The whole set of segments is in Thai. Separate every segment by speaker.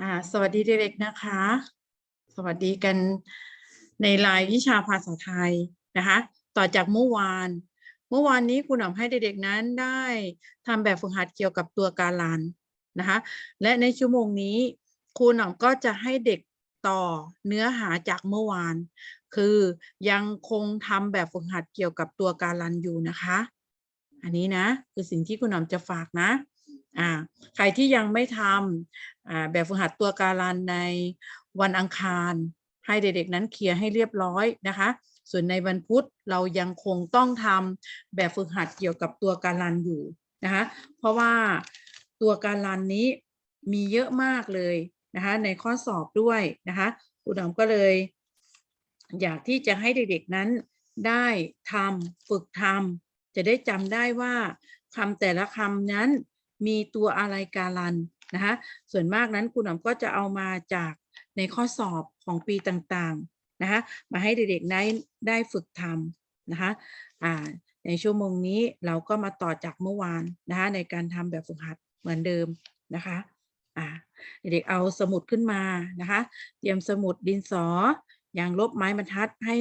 Speaker 1: อ่าสวัสดีเด็กๆนะคะ สวัสดีกันในรายวิชาภาษาไทยนะคะ ต่อจากเมื่อวาน เมื่อวานนี้ครูหนอมให้เด็กๆนั้นได้ทำแบบฝึกหัดเกี่ยวกับตัวการันนะคะ และในชั่วโมงนี้ครูหนอมก็จะให้เด็กต่อเนื้อหาจากเมื่อวาน คือยังคงทำแบบฝึกหัดเกี่ยวกับตัวการันอยู่นะคะ อันนี้นะคือสิ่งที่คุณหนอมจะฝากนะ อ่าใครที่ยังไม่ทำอ่าแบบฝึกหัดตัวการันในวันอังคาร ให้เด็กๆนั้นเคลียร์ให้เรียบร้อยนะคะ ส่วนในวันพุธเรายังคงต้องทำแบบฝึกหัดเกี่ยวกับตัวการันอยู่นะคะ เพราะว่าตัวการันนี้มีเยอะมากเลยนะคะในข้อสอบด้วยนะคะครูดอมก็เลย อยากที่จะให้เด็กๆนั้นได้ทำฝึกทำจะได้จำได้ว่าคำแต่ละคำนั้น มีตัวอะไรการันนะคะส่วนมากนั้นครูหนอมก็จะเอามาจากในข้อสอบของปีต่างๆนะคะมาให้เด็กๆได้ได้ฝึกทำนะคะอ่าในชั่วโมงนี้เราก็มาต่อจากเมื่อวานนะคะในการทำแบบฝึกหัดเหมือนเดิมนะคะอ่าเด็กๆเอาสมุดขึ้นมานะคะเตรียมสมุดดินสอยางลบไม้บรรทัดให้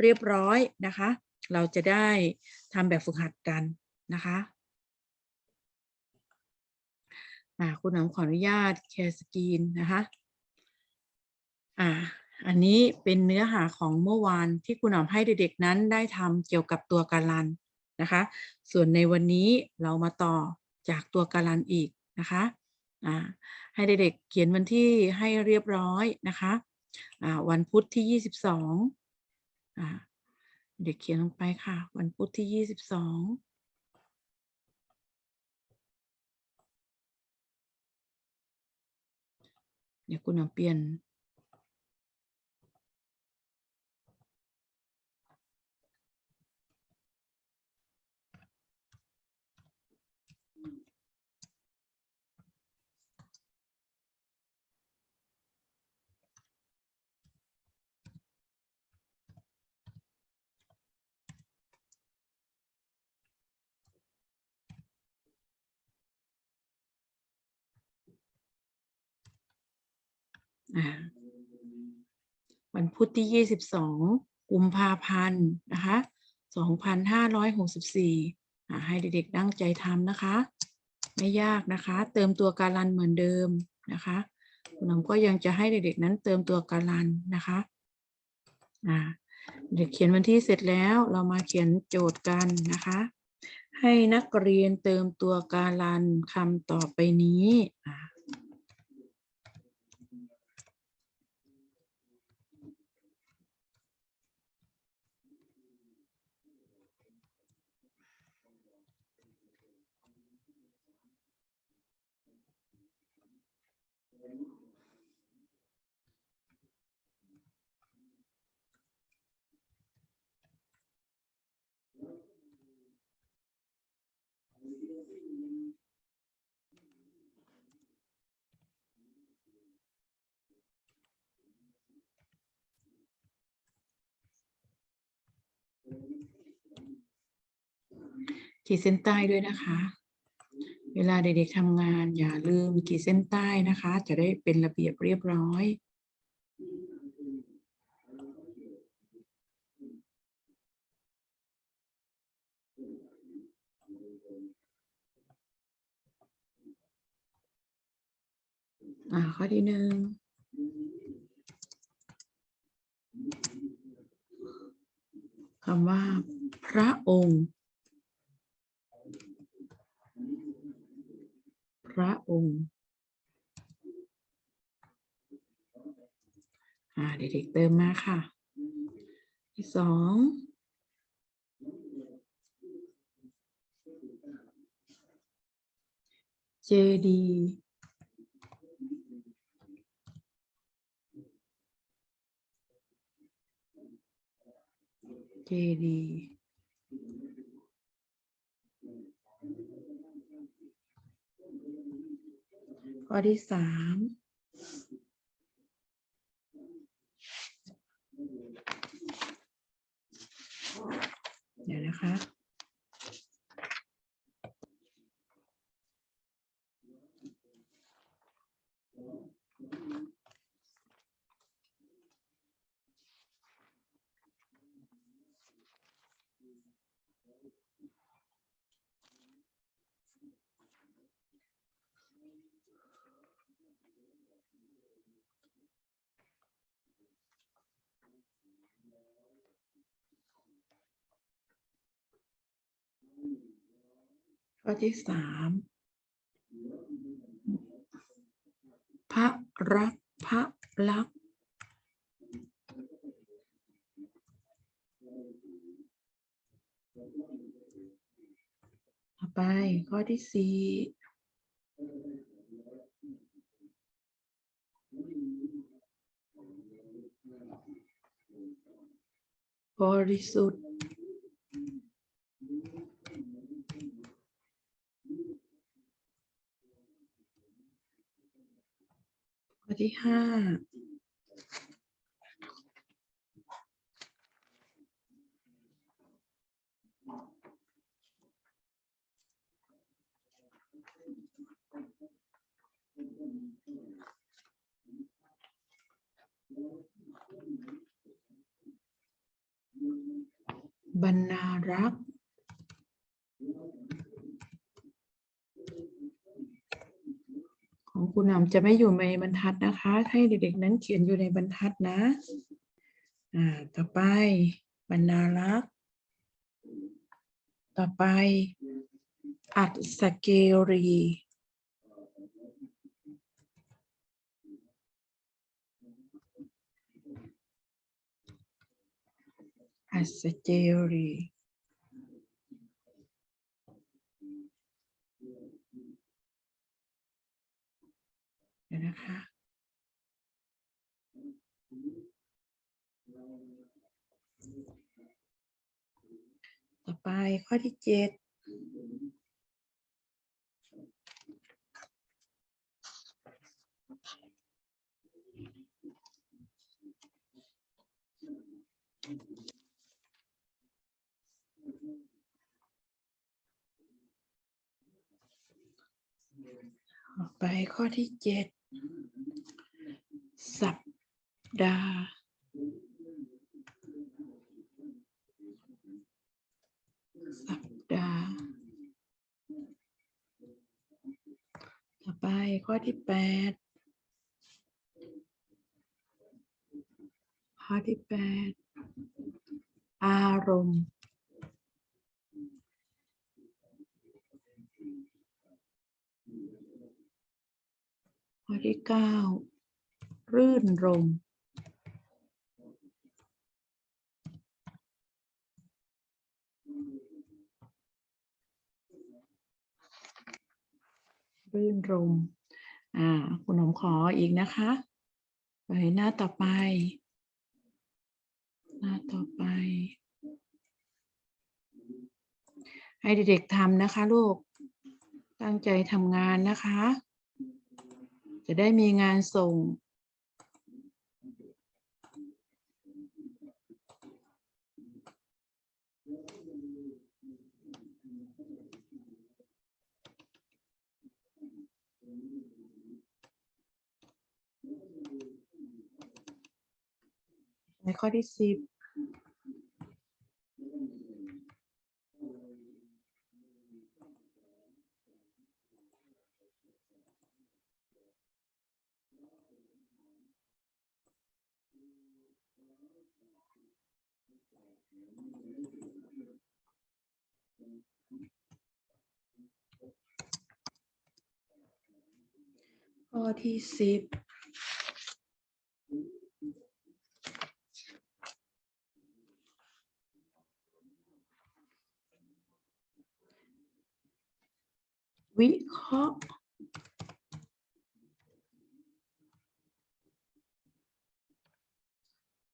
Speaker 1: เรียบร้อยนะคะ เราจะได้ทำแบบฝึกหัดกันนะคะ่าคุณหนำขออนุญาตแชร์สกรีนนะคะอ่าอันนี้เป็นเนื้อหาของเมื่อวานที่คุณหนำให้เด็กๆนั้นได้ทำเกี่ยวกับตัวการันนะคะ ส่วนในวันนี้เรามาต่อจากตัวการันอีกนะคะอ่าให้เด็กๆเขียนวันที่ให้เรียบร้อยนะคะอ่าวันพุธที่ยี่สิบสอ่าเด็กเขียนลงไปค่ะ วันพุธที่ยี่สิบสอง les cunan bien วันพุธที่ยี่สิบสองกุมภาพันธ์นะคะสองพันห้าร้อยหกสิบสี่ให้เด็กๆตั้งใจทำนะคะ ไม่ยากนะคะ เติมตัวการันเหมือนเดิมนะคะคุณน้ำก็ยังจะให้เด็กๆนั้นเติมตัวการันนะคะอ่าเด็กเขียนวันที่เสร็จแล้วเรามาเขียนโจทย์กันนะคะ ให้นักเรียนเติมตัวการันคำต่อไปนี้อ่า ขีดเส้นใต้ด้วยนะคะ เวลาเด็กๆทำงานอย่าลืมขีดเส้นใต้นะคะ จะได้เป็นระเบียบเรียบร้อย อ่าข้อที่หนึ่งคำว่า พระองค์ พระองค์เด็กๆเติมมาค่ะ ที่สองเจดีเจดี ข้อที่สามเดี๋ยวนะคะ ข้อที่สามพระรักพระลัก ต่อไปข้อที่สี่บริสุทธิ์ ข้อที่ ห้าบรรณารักษ์ ของคุณหนำจะไม่อยู่ในบรรทัดนะคะ ให้เด็กๆนั้นเขียนอยู่ในบรรทัดนะ อ่า ต่อไปบรรณารักษ์ ต่อไป อัดสเกรี อัดสเกรี เดี๋ยว นะคะต่อไปข้อที่เจ็ดต่อไปข้อที่เจ็ด สัปดาห์สัปดาห์ต่อไปข้อที่แปดข้อที่แปดอารมณ์ ข้อที่เก้า รื่นรม รื่นรม อ่า คุณหนมขออีกนะคะ ไปหน้าต่อไป หน้าต่อไป ให้เด็กๆทำนะคะลูก ตั้งใจทำงานนะคะจะได้มีงานส่ง ในข้อที่สิบข้อที่สิบ วิเค ราะห์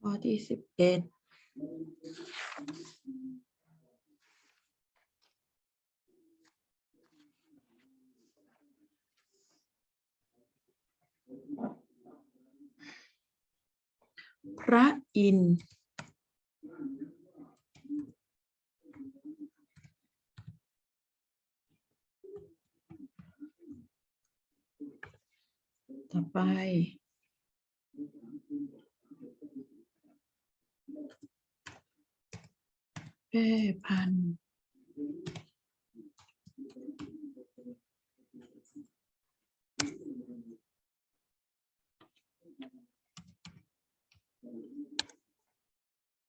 Speaker 1: ข้อที่สิบเอ็ดพระอินทร์ต่อไป แพร่พันธุ์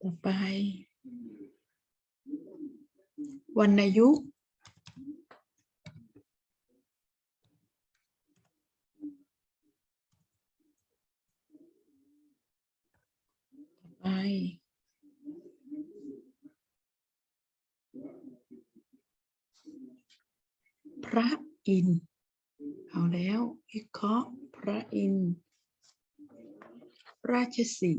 Speaker 1: ต่อไปวรรณยุกต์ พระอินเอาแล้ววิเคราะห์พระอินราชสี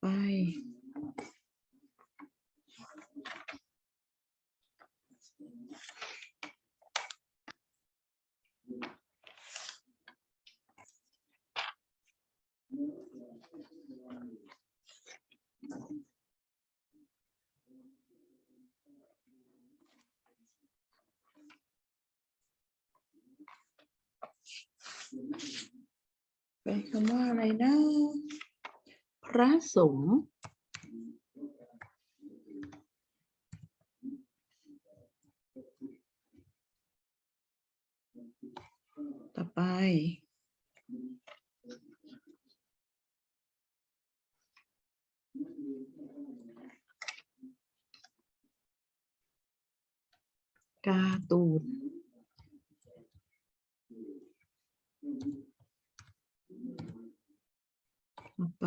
Speaker 1: ไป ไปคำว่าอะไรนะ พระสงฆ์ต่อไป การ์ตูน ต่อไป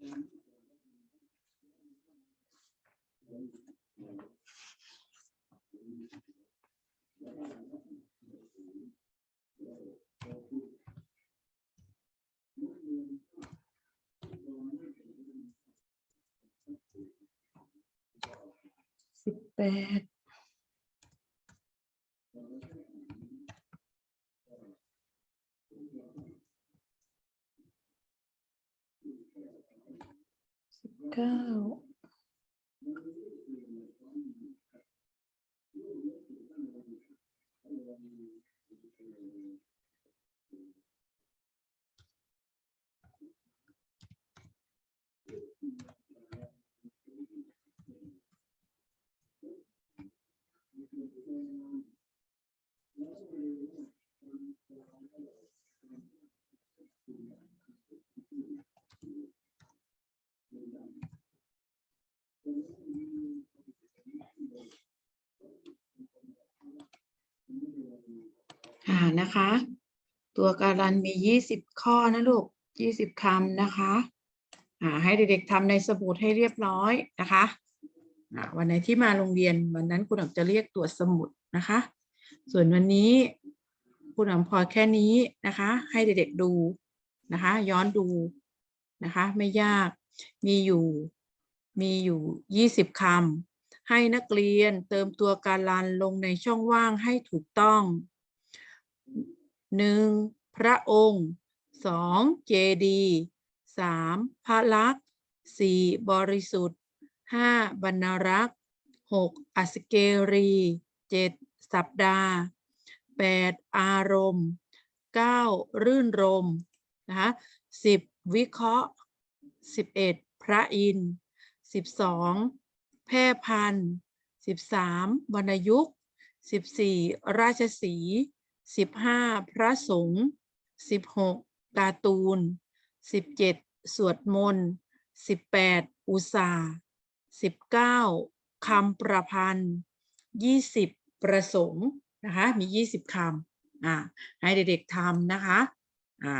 Speaker 1: 18 นะคะ ตัวการันมียี่สิบข้อนะลูกยี่สิบคำนะคะให้เด็กๆทำในสมุดให้เรียบร้อยนะคะวันไหนที่มาโรงเรียนวันนั้นคุณอ๋อจะเรียกตรวจสมุดนะคะ ส่วนวันนี้คุณอ๋อพอแค่นี้นะคะ ให้เด็กๆดูนะคะ ย้อนดูนะคะ ไม่ยากมีอยู่มีอยู่ยี่สิบคำให้นักเรียนเติมตัวการันลงในช่องว่างให้ถูกต้อง หนึ่งพระองค์สองเจดีสามพระลักษณ์สี่บริสุทธิ์ห้าบรรณรักษ์หกอสเกรีเจ็ดสัปดาห์แปดอารมณ์เก้ารื่นรมนะคะสิบวิเคราะห์สิบเอ็ดพระอินทร์สิบสองแพร่พันธุ์สิบสามวรรณยุกต์สิบสี่ราชสีห์ สิบห้าพระสงฆ์สิบหกการ์ตูนสิบเจ็ดสวดมนต์สิบแปดอุษาสิบเก้าคำประพันธ์ยี่สิบประสงค์นะคะมียี่สิบคำอ่าให้เด็กๆทำนะคะอ่า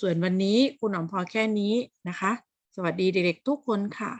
Speaker 1: ส่วนวันนี้คุณหนอมพอแค่นี้นะคะ สวัสดีเด็กๆทุกคนค่ะ